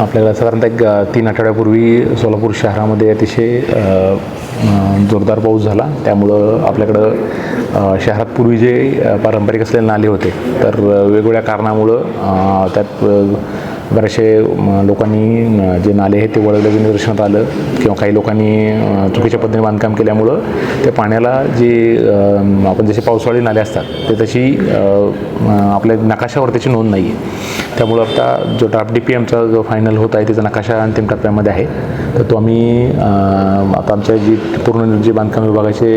आपल्याला साधारणतः एक तीन आठवड्यापूर्वी सोलापूर शहरामध्ये अतिशय जोरदार पाऊस झाला. त्यामुळं आपल्याकडं शहरात पूर्वी जे पारंपरिक असलेले नाले होते तर वेगवेगळ्या कारणामुळं त्यात बरेचसे लोकांनी जे नाले आहेत ते वळवल्याचं निदर्शनात आलं किंवा काही लोकांनी चुकीच्या पद्धतीने बांधकाम केल्यामुळं त्या पाण्याला जे आपण जसे पावसाळी नाले असतात ते तशी आपल्या नकाशावर त्याची नोंद नाही आहे त्यामुळं आता जो ड्राफ्ट डी पी एमचा जो फायनल होत आहे त्याचा नकाशा अंतिम टप्प्यामध्ये आहे. तर तो आम्ही आता आमच्या जी पूर्ण जे बांधकाम विभागाचे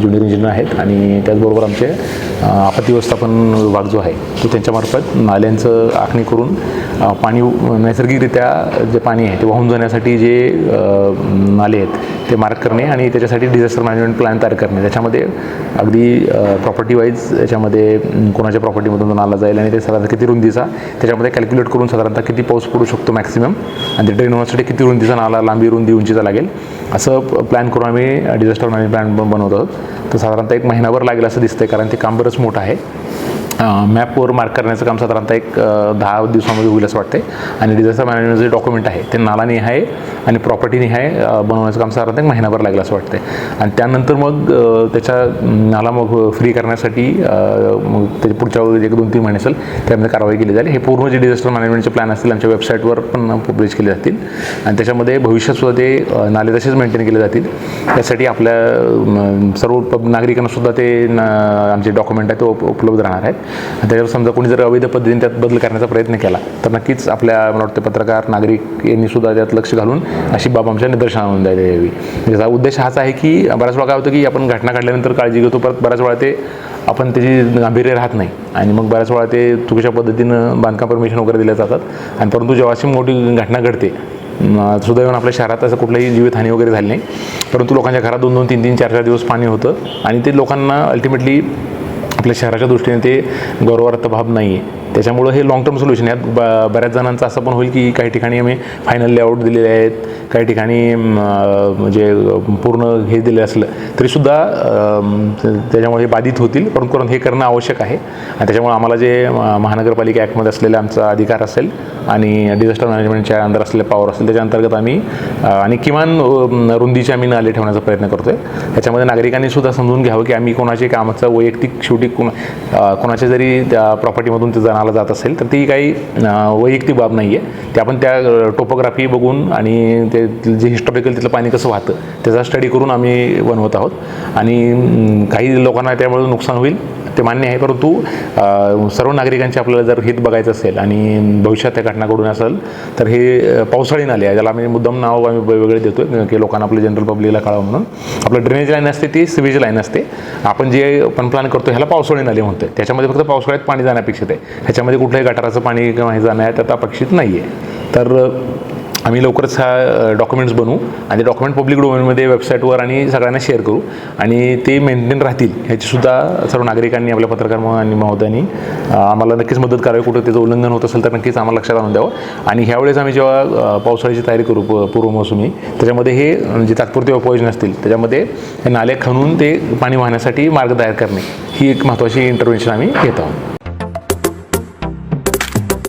ज्युनियर इंजिनियर आहेत आणि त्याचबरोबर आमचे आपत्ती व्यवस्थापन विभाग जो आहे तो त्यांच्यामार्फत नाल्यांचं आखणी करून पाणी नैसर्गिकरित्या जे पाणी आहे ते वाहून जाण्यासाठी जे नाले आहेत ते मार्क करणे आणि त्याच्यासाठी डिझास्टर मॅनेजमेंट प्लॅन तयार करणे. त्याच्यामध्ये अगदी प्रॉपर्टी वाईज याच्यामध्ये कोणाच्या प्रॉपर्टीमधून नाला जाईल आणि ते साधारणतः किती रुंदीचा त्याच्यामध्ये कॅल्क्युलेट करून साधारणतः किती पाऊस पडू शकतो मॅक्सिमम आणि ते ड्रेन होण्यासाठी किती रुंदीचा नाला लांबी रुंदी उंचीचा लागेल असं प्लॅन करून आम्ही डिझास्टर मॅनेजमेंट प्लॅन बनवत आहोत. तर साधारणतः एक महिनाभर लागेल असं दिसतं आहे कारण ते काम बरंच मोठं आहे. मॅपवर मार्क करण्याचं काम साधारणतः एक दहा दिवसामध्ये होईल असं वाटते आणि डिझास्टर मॅनेजमेंट जे डॉक्युमेंट आहे ते नाला निहाय आणि प्रॉपर्टी निहाय बनवण्याचं काम साधारणतः एक महिनाभर लागेल असं वाटते आणि त्यानंतर मग त्याच्या नाला मग फ्री करण्यासाठी मग त्याच्या पुढच्या एक दोन तीन महिने असेल त्यामध्ये कारवाई केली जाईल. हे पूर्ण जे डिझास्टर मॅनेजमेंटचे प्लॅन असतील आमच्या वेबसाईटवर पण पब्लिश केले जातील. आणि त्याच्यामध्ये भविष्यातसुद्धा ते नाले तसेच मेंटेन केले जातील. त्यासाठी आपल्या सर्व नागरिकांनासुद्धा ते न- आमचे डॉक्युमेंट आहे ते उपलब्ध राहणार आहेत. आणि त्याच्यावर समजा कोणी जर अवैध पद्धतीने त्यात बदल करण्याचा प्रयत्न केला तर नक्कीच आपल्या मला वाटतं पत्रकार नागरिक यांनी सुद्धा त्यात लक्ष घालून अशी बाब आमच्या निदर्शनाला द्यायला यावी. म्हणजे त्याचा उद्देश हाच आहे की बऱ्याच वेळा काय होतं की आपण घटना घडल्यानंतर काळजी घेतो परत बऱ्याच वेळा ते आपण त्याची गांभीर्य राहत नाही. आणि मग बऱ्याच वेळा ते चुकीच्या पद्धतीनं बांधकाम परमिशन वगैरे दिल्या जातात. आणि परंतु जेव्हा अशी मोठी घटना घडते सुदैवान सुदैवानं आपल्या शहरात असं कुठलाही जीवितहानी वगैरे झाली नाही. परंतु लोकांच्या घरात दोन दोन तीन तीन चार चार दिवस पाणी होतं. आणि ते लोकांना अल्टिमेटली आपल्या शहराच्या दृष्टीने ते गौरवार्थ भाब नाही आहे त्याच्यामुळं हे लॉंग टर्म सोल्युशन यात ब बऱ्याच जणांचं असं पण होईल की काही ठिकाणी आम्ही फायनल लेआउट दिलेले आहेत. काही ठिकाणी म्हणजे पूर्ण हे दिले असलं तरीसुद्धा त्याच्यामुळे हे बाधित होतील. परंतु हे करणं आवश्यक आहे. आणि त्याच्यामुळे आम्हाला जे महानगरपालिका ॲक्टमध्ये असलेला आमचा अधिकार असेल आणि डिझास्टर मॅनेजमेंटच्या अंदर असलेले पॉवर असेल त्याच्या अंतर्गत आम्ही आणि किमान रुंदीचे आम्ही नाले ठेवण्याचा प्रयत्न करतो आहे त्याच्यामध्ये नागरिकांनी सुद्धा समजून घ्यावं की आम्ही कोणाचे कामाचं वैयक्तिक शेवटी कोणा कोणाच्या जरी त्या प्रॉपर्टीमधून ते जाणार नाला जात असेल तर ती काही वैयक्तिक बाब नाही आहे ते आपण त्या टोपोग्राफी बघून आणि ते जे हिस्टॉरिकल तिथलं पाणी कसं वाहतं त्याचा स्टडी करून आम्ही बनवत आहोत. आणि काही लोकांना त्यामुळे नुकसान होईल. ते मान्य आहे. परंतु सर्व नागरिकांचे आपल्याला जर हित बघायचं असेल आणि भविष्यात त्या घटना घडून असेल तर हे पावसाळी नाले आहे ज्याला आम्ही मुद्दाम नाव आम्ही वेगवेगळे देतो की लोकांना आपल्या जनरल पब्लिकला कळावं म्हणून. आपलं ड्रेनेज लाईन असते ती सिवेज लाईन असते. आपण जे पण प्लॅन करतो ह्याला पावसाळी नाले म्हणतो त्याच्यामध्ये फक्त पावसाळ्यात पाणी जाण्यापेक्षित आहे. ह्याच्यामध्ये कुठल्याही गटाराचं पाणी किंवा हे जाणं आहे त्यात अपेक्षित नाही आहे तर आम्ही लवकरच हा डॉक्युमेंट्स बनवू आणि ते डॉक्युमेंट पब्लिक डोमेनमध्ये वेबसाईटवर आणि सगळ्यांना शेअर करू. आणि ते मेंटेन राहतील ह्याचीसुद्धा सर्व नागरिकांनी आपल्या पत्रकार आणि महोदयांनी आम्हाला नक्कीच मदत करावी. कुठं त्याचं उल्लंघन होत असेल तर नक्कीच आम्हाला लक्षात आणून द्यावं. आणि ह्यावेळेस आम्ही जेव्हा पावसाळ्याची तयारी करू प- पूर्व मोसमी त्याच्यामध्ये हे जे तात्पुरते उपाययोजना असतील त्याच्यामध्ये हे नाले खणून ते पाणी वाहण्यासाठी मार्ग तयार करणे. ही एक महत्त्वाची इंटरव्हेन्शन आम्ही घेत आहोत.